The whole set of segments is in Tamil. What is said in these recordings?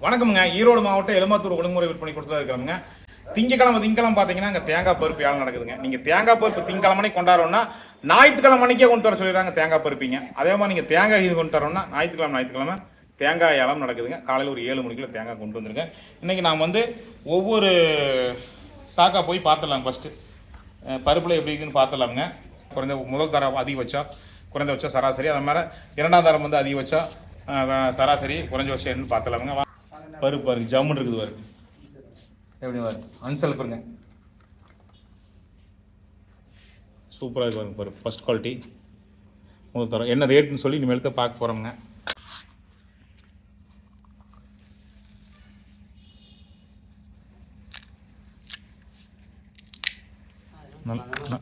வணக்கம்ங்க. ஈரோடு மாவட்டம் எலுமத்தூர் ஒழுங்குமுறை விற்பனை கொடுத்தா இருக்கிறவங்க. திங்கக்கிழமை திங்கக்கிழமை பார்த்தீங்கன்னா அங்கே தேங்காய் பருப்பு ஏழை நடக்குதுங்க. நீங்கள் தேங்காய் பருப்பு திங்கக்கிழமை கொண்டாடுறோம்னா ஞாயிற்றுக்கிழமை மணிக்கே கொண்டு வர சொல்லிடுறாங்க தேங்காய் பருப்பிங்க. அதே மாதிரி நீங்கள் தேங்காய் இது கொண்டு தரோம்னா ஞாயிற்றுக்கிழமை ஞாயிற்றுக்கிழமை தேங்காய் ஏலம் நடக்குதுங்க. காலையில் ஒரு ஏழு மணிக்குள்ள தேங்காய் கொண்டு வந்துருங்க. இன்றைக்கி நான் வந்து ஒவ்வொரு சாக்கா போய் பார்த்துடலாம் ஃபஸ்ட்டு பருப்பில் எப்படி இருக்குன்னு பார்த்துடலாமுங்க குறைந்த முதல் தரம் அதிகபட்சம் குறைந்தபட்சம் சராசரி. அது மாதிரி இரண்டாம் தரம் வந்து அதிகபட்சம் அஹ், சராசரி குறைஞ்சபட்சம் என்னன்னு பார்த்துலாமுங்க வா- பருப்பு பாருங்க ஜம்முன்னு இருக்குது பாருங்க எப்படி பாருங்க அன்சல் பாருங்க சூப்பராக இருக்கு பாருங்க பருப்பு ஃபர்ஸ்ட் குவாலிட்டி முதல் தரம். என்ன ரேட்டுன்னு சொல்லி இனிமேல் தான் பார்க்க போகிறோமுங்க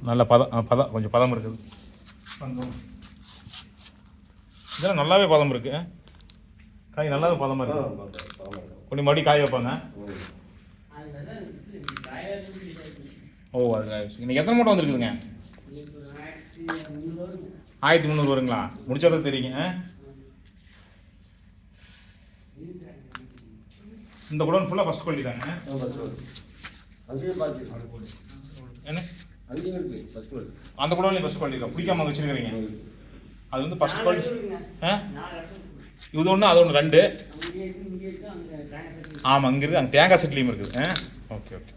நல்ல பதம் ஆ, பதம் கொஞ்சம் பதம் இருக்குது. இதெல்லாம் நல்லாவே பதம் இருக்கு ஆ? காய் நல்லாவே பதமாக இருக்கு. கொஞ்சம் மறுபடியும் காய வைப்பாங்க? ஓ அது இன்னைக்கு எத்தனை மூட்டை வந்திருக்குதுங்க? ஆயிரத்தி முந்நூறு வருங்களா? முடிச்சது தெரியுங்க ஆ? இந்த குடோன் ஃபுல்லாக ஃபஸ்ட் குவாலிட்டி தாங்க என்ன? அந்த குடோன்லையும் ஃபஸ்ட் குவாலிட்டி பிடிக்காம வச்சுருக்கிறீங்க. அது வந்து ஃபஸ்ட் குவாலிட்டி ஆ? இது ஒன்று அது ஒன்று ரெண்டு. ஆமாம் இங்கே இருக்குது அங்கே தேங்காய் செட்லேயும் இருக்குது ஆ ஓகே ஓகே.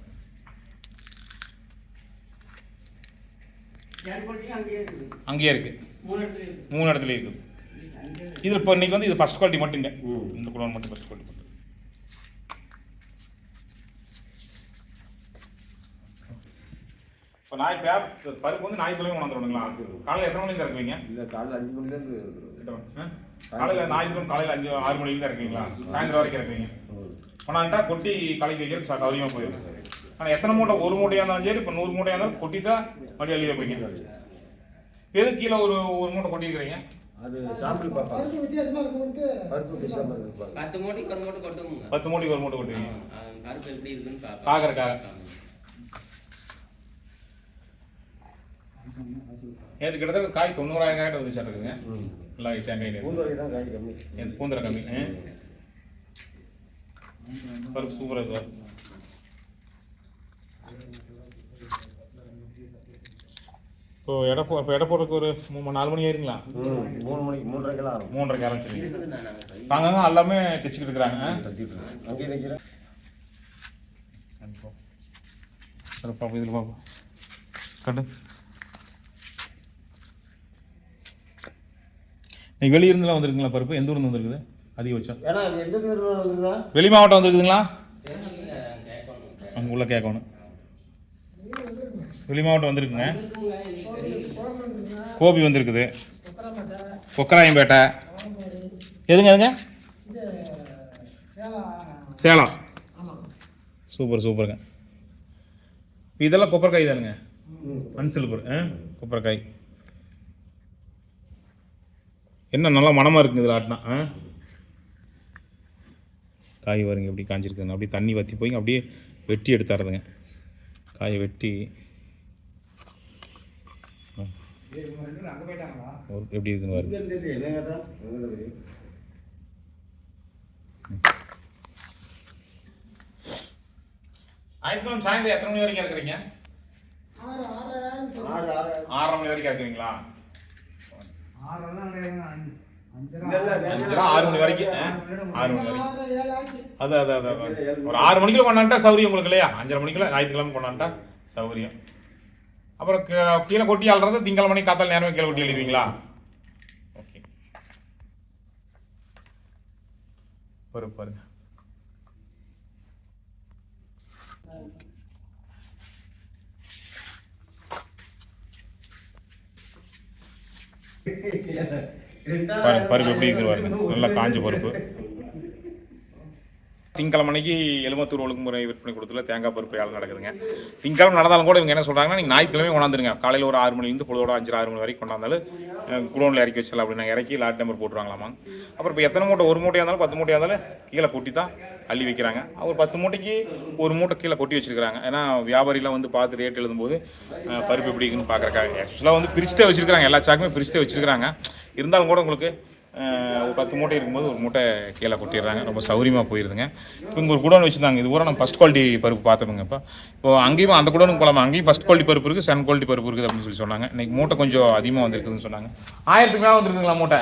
அங்கேயே இருக்குது மூணு இடத்துல இருக்குது இது இப்போ இன்னைக்கு வந்து இது ஃபஸ்ட் குவாலிட்டி மட்டுங்க ம். இந்த குடோன் மட்டும் ஃபஸ்ட் குவாலிட்டி மட்டும். இப்போ நாய் பேப் பருப்பு வந்து ஞாயிற்றுக்கிழமை கொண்டாந்துருவீங்களா காலையில் எத்தனை மணிக்கு இறக்குவீங்க இல்லை காலைல அஞ்சு மணிலேருந்து ஆ? காலையில் ஞாயிற்றுக்கிழமை காலையில் அஞ்சு ஆறு மணிக்கு தான் இறக்குவீங்களா சாயந்தரம் வரைக்கும் இறக்குவீங்க கொண்டாண்டா கொட்டி கலக்கி வைக்கிறதுக்கு ச- சௌகரியமா போயிடும் ஆனால் எத்தனை மூட்டை ஒரு மூட்டையாக இருந்தாலும் சரி இப்போ நூறு மூட்டையாக இருந்தாலும் கொட்டி தான் மறுபடியும் அள்ளி வைப்பீங்க எது கீழே ஒரு ஒரு மூட்டை கொட்டிக்கிறீங்க அது சாம்பிள் பார்ப்பாங்க. பருப்பு வித்தியாசமா இருக்கும்ட்டு. பருப்பு டிசம்பர் இருப்பாங்க பத்து மூட்டைக்கு ஒரு மூட்டை கொட்டுங்க. பத்து மூட்டைக்கு ஒரு மூட்டை கொட்டுவீங்க. பருப்பு எப்படி இருக்குன்னு பார்ப்போம். பார்க்கறக்காக. நேற்று கிட்டத்தட்ட காய் தொண்ணூறாயிரம் காய்ட்டு வந்துச்சு இருக்குங்க. நல்லா தேங்காய் காய் நேற்று பூந்தரை கம்மி? பருப்பு சூப்பராக இருக்கு. இப்போ எடை போ இப்போ எடை போடுறதுக்கு ஒரு மூணு நாலு மணி ஆயிருங்களா? மூணு மணிக்கு மூன்றரைக்கெல்லாம் ஆரம்பம் மூன்றரைக்கு ஆரம்பிச்சிருக்கீங்க நாங்கள் எல்லாமே தைச்சிக்கிட்டு இருக்கிறாங்க. அங்கேயே தைக்கிறேன். பாப்போம் இதில் பாப்போம். கட்டு நீ வெளியிருந்துலாம் வந்திருக்குங்களா பருப்பு? எந்த ஊர்ந்து வந்திருக்குது? அதிகபட்சம். வெளி மாவட்டம் வந்திருக்குதுங்களா. அங்கே உள்ள கேட்கணும். வெளி மாவட்டம் வந்திருக்குங்க. கோபி வந்திருக்குது. கொக்கராயம்பேட்டை. எதுங்க எதுங்க? சேலம். சூப்பர் சூப்பருங்க. இதெல்லாம் கொப்பரைக்காய் தானுங்க. ம். மண்சில்பர் ஆ? கொப்பரைக்காய். என்ன நல்லா மணமாக இருக்குங்க இதில் ஆட்டினா ஆ? காய் வருங்க எப்படி காஞ்சிருக்குங்க அப்படியே தண்ணி வற்றி போய் அப்படியே வெட்டி எடுத்துறதுங்க காயை வெட்டி. எப்படி இருக்குன்னு தெரியும் ஞாயிற்றுக்கிழமை சாயந்தரம் எத்தனை மணி வரைக்கும் இருக்கிறீங்க ஆறு ஆறு ஆறு. மணி வரைக்கும் இருக்கிறீங்களா ஆறு மணி வரைக்கும். ஆ? ஆறு மணி வரைக்கும். அது அது அது. ஒரு ஆறு மணிக்குள்ள கொண்டாண்டா சௌரியம் உங்களுக்கு இல்லையா? அஞ்சரை மணிக்குள்ள ஞாயிற்றுக்கிழமை கொண்டாண்டா சௌரியம். அப்புறம் கீ- கீழே கொட்டி ஆள்றது திங்கள் மணி காத்தால் நேரமே கீழே கொட்டி எழுதுவீங்களா? ஓகே. பாருங்க பாருங்க பாருங்க பருப்பு எப்படி இருக்கு நல்லா காஞ்ச பருப்பு. திங்கக்கிழமை அன்னைக்கு எலுமத்தூர் ஒழுங்குமுறை விற்பனை கொடுத்துல தேங்காய் பருப்பு ஏழை நடக்குதுங்க. திங்கக்கிழமை நடந்தாலும் கூட இவங்க என்ன சொல்கிறாங்கன்னா நீங்கள் ஞாயிற்றுக்கிழமை கொண்டாந்துருங்க. காலையில் ஒரு ஆறு மணிலேருந்து பொழுதோட அஞ்சு ஆறு மணி வரைக்கும் கொண்டாந்தாலும் குடோனில் இறக்கி வச்சிடலாம் அப்படின்னு இறக்கி லாட் நம்பர் போட்டுருவாங்களாமா. அப்புறம் இப்போ எத்தனை மூட்டை ஒரு மூட்டையாக இருந்தாலும் பத்து மூட்டையாக இருந்தாலும் கீழே கொட்டி தான் அள்ளி வைக்கிறாங்க. ஒரு பத்து மூட்டைக்கு ஒரு மூட்டை கீழே கொட்டி வச்சிருக்காங்க ஏன்னா வியாபாரிலாம் வந்து பார்த்து ரேட் எழுதும்போது பருப்பு எப்படி இருக்குன்னு பார்க்குறக்காக ஆக்சுவலாக வந்து பிரிச்சுட்டே வச்சிருக்காங்க எல்லா சாக்குமே பிரிச்சுட்டே வச்சிருக்காங்க இருந்தாலும் கூட உங்களுக்கு ஒரு பத்து மூட்டை இருக்கும்போது ஒரு மூட்டை கீழே கொட்டிடுறாங்க. ரொம்ப சௌரியமாக போயிருதுங்க. இப்போ இங்கே ஒரு குடோன் வச்சுருந்தாங்க. இது பூரா நம்ம ஃபஸ்ட் குவாலிட்டி பருப்பு பார்த்துருங்க இப்போ. இப்போ அங்கேயும் அந்த குடோனுக்கு போகலாமா? அங்கேயும் ஃபஸ்ட் குவாலிட்டி பருப்பு இருக்குது செகண்ட் குவாலிட்டி பருப்பு இருக்குது அப்படின்னு சொல்லி சொன்னாங்க. இன்றைக்கி மூட்டை கொஞ்சம் அதிகமாக வந்திருக்குதுன்னு சொன்னாங்க. ஆயிரத்துக்கு மேலே வந்துருக்குங்களா மூட்டை?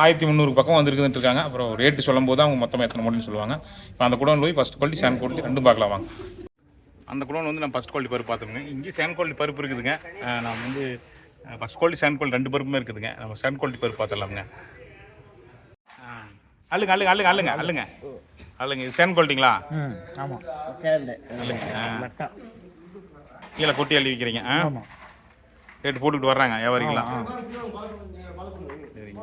ஆயிரத்தி முந்நூறு பக்கம் வந்திருக்குதுன்னு இருக்காங்க. அப்புறம் ரேட்டு சொல்லும் போது அவங்க மொத்தமாக எத்தனை மூட்டைன்னு சொல்லுவாங்க. இப்போ அந்த குடோன் போய் ஃபஸ்ட் குவாலிட்டி செகண்ட் குவாலிட்டி ரெண்டும் பார்க்கலாம் வாங்க. அந்த குடோன் வந்து நான் ஃபஸ்ட் குவாலிட்டி பருப்பு பார்த்துருங்க இங்கே செகண்ட் குவாலிட்டி பருப்பு இருக்குதுங்க. நான் வந்து ஃபஸ்ட் குவாலிட்டி செகண்ட் குவாலிட்டி ரெண்டு பருப்புமே இருக்குதுங்க. நம்ம செகண்ட் குவாலிட்டி பருப்பு பார்த்துடலாமுங்க. அஹ் அள்ளுங்க அள்ளுங்க அள்ளுங்க அள்ளுங்க அள்ளுங்க அள்ளுங்க இது செகண்ட் குவாலிட்டிங்களா ம் ஆமாம் அஹ். கீழே கொட்டி அள்ளி வைக்கிறீங்க ஆ? ரேட்டு போட்டுக்கிட்டு வர்றாங்க வியாபாரிங்களா சரிங்க.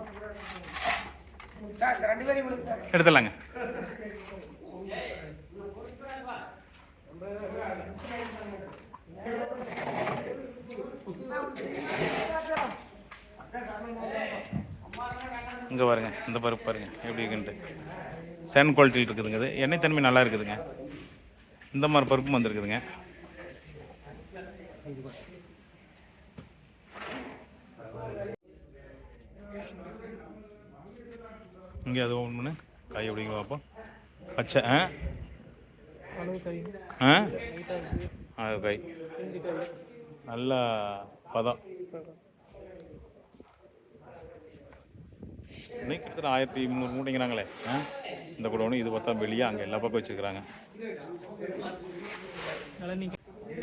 எடுத்துடலாங்க. இங்கே பாருங்க இந்த பருப்பு பாருங்க எப்படி இருக்குன்ட்டு. சேன் குவாலிட்டியில் இருக்குதுங்க இது. எண்ணெய் தன்மை நல்லா இருக்குதுங்க. இந்த மாதிரி பருப்பும் வந்திருக்குதுங்க. இங்கே அது ஒன்று காய் எப்படிங்க பார்ப்போம். பச்சை ஆ? ஆ? அது காய் நல்ல பதம். இன்னைக்கு கிட்டத்தட்ட ஆயிரத்தி முந்நூறு மூட்டைங்கிறாங்களே ஆ? இந்த குடோனு இது பார்த்தா வெளியே அங்கே எல்லா பக்கம் வச்சுருக்குறாங்க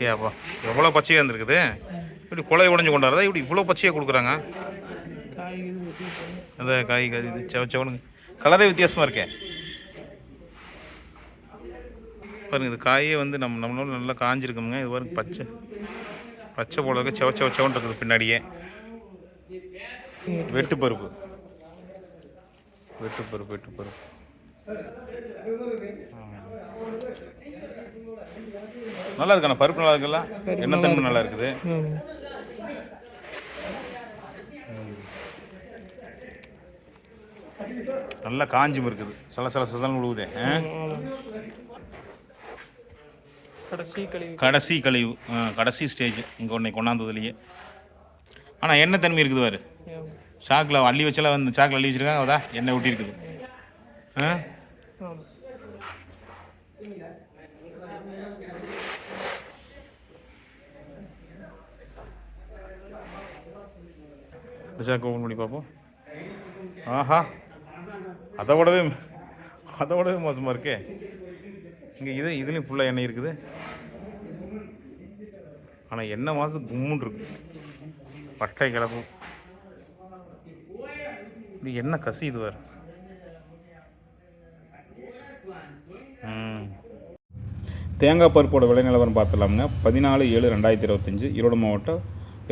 ஏப்பா எவ்வளோ பச்சையாக இருந்திருக்குது? இப்படி குலை உடஞ்சி கொண்டாடுறதா? இப்படி இவ்வளோ பச்சையாக கொடுக்குறாங்க? அந்த காய் காய் இது செவ செவனுங்க. கலரே வித்தியாசமாக இருக்கே. பாருங்க இது காயே வந்து நம்ம நம்மளோட நல்லா காஞ்சிருக்குங்க இது பாருங்க பச்சை. பச்சை போல செவ செவ செவன் இருக்குது பின்னாடியே. வெட்டு பருப்பு. வெட்டு பருப்பு வெட்டு பருப்பு ஆ. நல்லா இருக்காண்ணா பருப்பு நல்லா இருக்குல்ல? எண்ணெய் தன்மை நல்லா இருக்குது. நல்லா காஞ்சும் இருக்குது. சல சல சதம் விழுவுதே ஆ? கடைசி கழிவு. கடைசி கழிவு ஆ, கடைசி ஸ்டேஜ் இங்கே உன்னை கொண்டாந்ததுலேயே. ஆனால் எண்ணெய் தன்மை இருக்குது பாரு. சாக்கில் அள்ளி வச்செல்லாம் வந்து சாக்கில் அள்ளி வச்சுருக்காங்க அதா எண்ணெய் ஊட்டியிருக்குது. ஆ? சாக்கு ஓப்பன் பண்ணி பார்ப்போம். ஆஹா அதை விடவே அதை விடவே மோசமாக இருக்கே. இங்கே இது இதுலேயும் ஃபுல்லாக எண்ணெய் இருக்குது. ஆனால் எண்ணெய் மாதம் கும்முன்னு இருக்கு. பட்டை கிளப்பும் இப்படி என்ன கசி இது தேங்காய் பருப்போட விலை நிலவரம் பார்த்துலாமுங்க பதினாலு ஏழு ரெண்டாயிரத்தி இருபத்தஞ்சு. ஈரோடு மாவட்டம்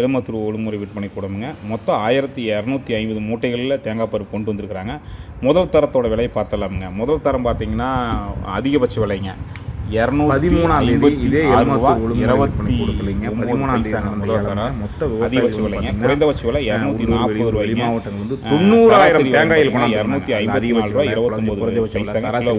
எலுமத்தூர் ஒழுங்குமுறை விற்பனை கூடமுங்க. மொத்தம் ஆயிரத்தி இரநூத்தி ஐம்பது மூட்டைகளில் தேங்காய் பருப்பு கொண்டு வந்திருக்கிறாங்க. முதல் தரத்தோட விலையை பார்த்துலாமுங்க முதல் தரம் பார்த்தீங்கன்னா அதிகபட்ச விலைங்க. பதிமூணாம் தேதி இதே இருபத்தி பதிமூணாம். மொத்த அதிகபட்ச விலைங்க குறைந்தபட்ச விலை இரநூத்தி நாற்பது வெளிமாவட்டங்கள் வந்து தொண்ணூறாயிரம் தேங்காயில் கொண்டாந்து இரநூத்தி. ஐம்பத்தி நாலு ரூபாய் இருபத்தொம்பது குறைந்தபட்ச.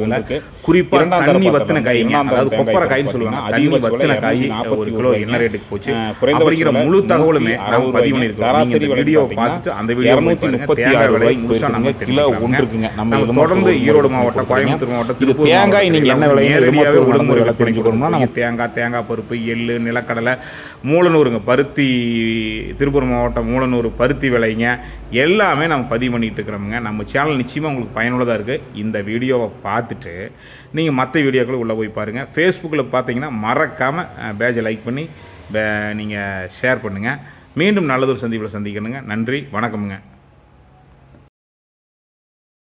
ஒன்றுக்கு குறிப்பா இரண்டாம் தண்ணி வத்தின அதாவது கொப்பரை காய்ன்னு சொல்லுவாங்க. அதிகபட்ச விலை காய் நாற்பத்தி கிலோ. என்ன ரேட்டுக்கு போச்சு? குறைந்தபட்ச முழு தகவலுமே அறுபது பதிவு. சராசரி வீடியோ பார்த்துட்டு அந்த வீடியோ இரநூத்தி பாருங்க. முப்பத்தி தேங்காய் ஆறு விலை ரூபாய் முழுசா போயிருக்குங்க. நம்ம கிலோ தெரிஞ்சுக்கலாங்க. ஒன்று இருக்குங்க நம்ம தொடர்ந்து ஈரோடு மாவட்டம். கோயம்புத்தூர் மாவட்டம் திருப்பூர் தேங்காய் நீங்கள் என்ன விலைன்னு விலை தெரிஞ்சுக்கணும்னா நம்ம தேங்காய் தேங்காய் பருப்பு எள்ளு நிலக்கடலை மூலனூருங்க. பருத்தி திருப்பூர் மாவட்டம் மூலனூர் பருத்தி விலைங்க. எல்லாமே நம்ம பதிவு பண்ணிட்டு இருக்கிறோமுங்க. நம்ம சேனல் நிச்சயமாக உங்களுக்கு பயனுள்ளதாக இருக்குது இந்த வீடியோவை பார்த்துட்டு நீங்கள் மற்ற வீடியோக்களை உள்ளே போய் பாருங்கள் ஃபேஸ்புக்கில் பார்த்தீங்கன்னா மறக்காமல் பேஜை லைக் பண்ணி நீங்கள் ஷேர் பண்ணுங்கள் மீண்டும் நல்லதொரு சந்திப்பில் சந்திக்கணுங்க. நன்றி வணக்கமுங்க.